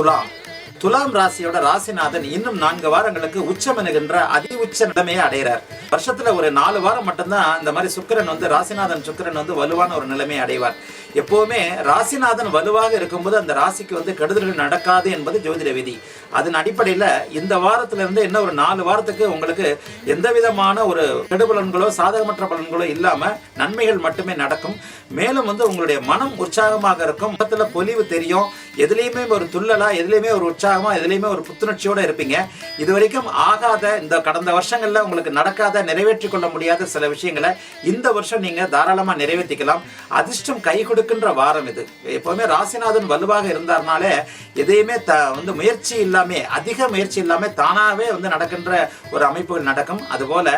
துலாம். துலாம் ராசியோட ராசிநாதன் இன்னும் நான்கு வாரங்களுக்கு உச்சம் என்கின்ற அதி உச்ச நிலைமையை அடைகிறார். வருஷத்துல ஒரு நாலு வாரம் மட்டும்தான் இந்த மாதிரி சுக்கரன் வந்து ராசிநாதன் சுக்கரன் வந்து வலுவான ஒரு நிலைமையை அடைவார். எப்பவுமே ராசிநாதன் வலுவாக இருக்கும்போது அந்த ராசிக்கு வந்து கெடுதல்கள் நடக்காது என்பது ஜோதிட விதி. அதன் அடிப்படையில் இந்த வாரத்துல இருந்து என்ன ஒரு நாலு வாரத்துக்கு உங்களுக்கு எந்த விதமான ஒரு கெடுபலன்களோ சாதகமற்ற பலன்களோ இல்லாம நன்மைகள் மட்டுமே நடக்கும். மேலும் வந்து உங்களுடைய மனம் உற்சாகமாக இருக்கும். முகத்துல பொலிவு தெரியும். எதுலேயுமே ஒரு துள்ளலா எதுலேயுமே ஒரு உற்சாகமா எதுலேயுமே ஒரு புத்துணர்ச்சியோட இருப்பீங்க. இது வரைக்கும் ஆகாத இந்த கடந்த வருஷங்கள்ல உங்களுக்கு நடக்காத நிறைவேற்றி கொள்ள முடியாத சில விஷயங்களை இந்த வருஷம் நீங்க தாராளமா நிறைவேற்றிக்கலாம். அதிர்ஷ்டம் கை கொடுக்கின்ற வாரம் இது. எப்பவுமே ராசிநாதன் வலுவாக இருந்தார்னாலே எதையுமே த வந்து முயற்சி இல்லாமல் அதிக முயற்சி இல்லாமல் தானாகவே வந்து நடக்கின்ற ஒரு அமைப்புகள் நடக்கும். அதுபோல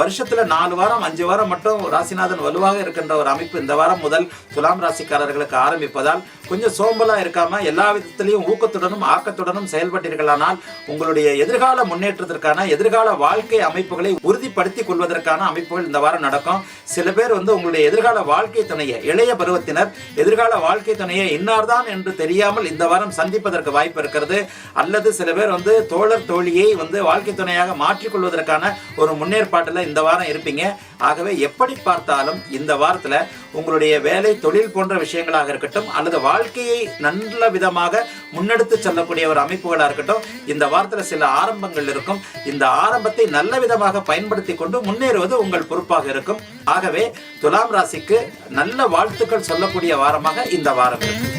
வருஷத்துல நாலு வாரம் அஞ்சு வாரம் மட்டும் ராசிநாதன் வலுவாக இருக்கின்ற ஒரு அமைப்பு இந்த வாரம் முதல் துலாம் ராசிக்காரர்களுக்கு ஆரம்பிப்பதால் கொஞ்சம் சோம்பலா இருக்காம எல்லா விதத்திலையும் ஊக்கத்துடனும் ஆக்கத்துடனும் செயல்பட்டீர்களானால் உங்களுடைய எதிர்கால முன்னேற்றத்திற்கான எதிர்கால வாழ்க்கை அமைப்புகளை உறுதிப்படுத்தி கொள்வதற்கான அமைப்புகள் இந்த வாரம் நடக்கும். சில பேர் வந்து உங்களுடைய எதிர்கால வாழ்க்கை துணையை இளைய பருவத்தினர் எதிர்கால வாழ்க்கை துணையை இன்னார்தான் என்று தெரியாமல் இந்த வாரம் சந்திப்பதற்கு வாய்ப்பு இருக்கிறது. அல்லது சில பேர் வந்து தோழர் தோழியை வந்து வாழ்க்கை துணையாக மாற்றிக்கொள்வதற்கான ஒரு முன்னேற்பாட்டில் இந்த வாரம் இருப்பீங்க. ஆகவே எப்படி பார்த்தாலும் இந்த வாரத்துல உங்களுடைய வேலை தொழில் போன்ற விஷயங்களாக இருக்கட்டும் அல்லது வாழ்க்கையை நல்ல விதமாக முன்னெடுத்து செல்லக்கூடிய ஒரு அமைப்புகளாக இருக்கட்டும் இந்த வாரத்தில் சில ஆரம்பங்கள் இருக்கும். இந்த ஆரம்பத்தை நல்ல விதமாக பயன்படுத்தி கொண்டு முன்னேறுவது உங்கள் பொறுப்பாக இருக்கும். ஆகவே துலாம் ராசிக்கு நல்ல வாழ்த்துக்கள் சொல்லக்கூடிய வாரமாக இந்த வாரம் இருக்கும்.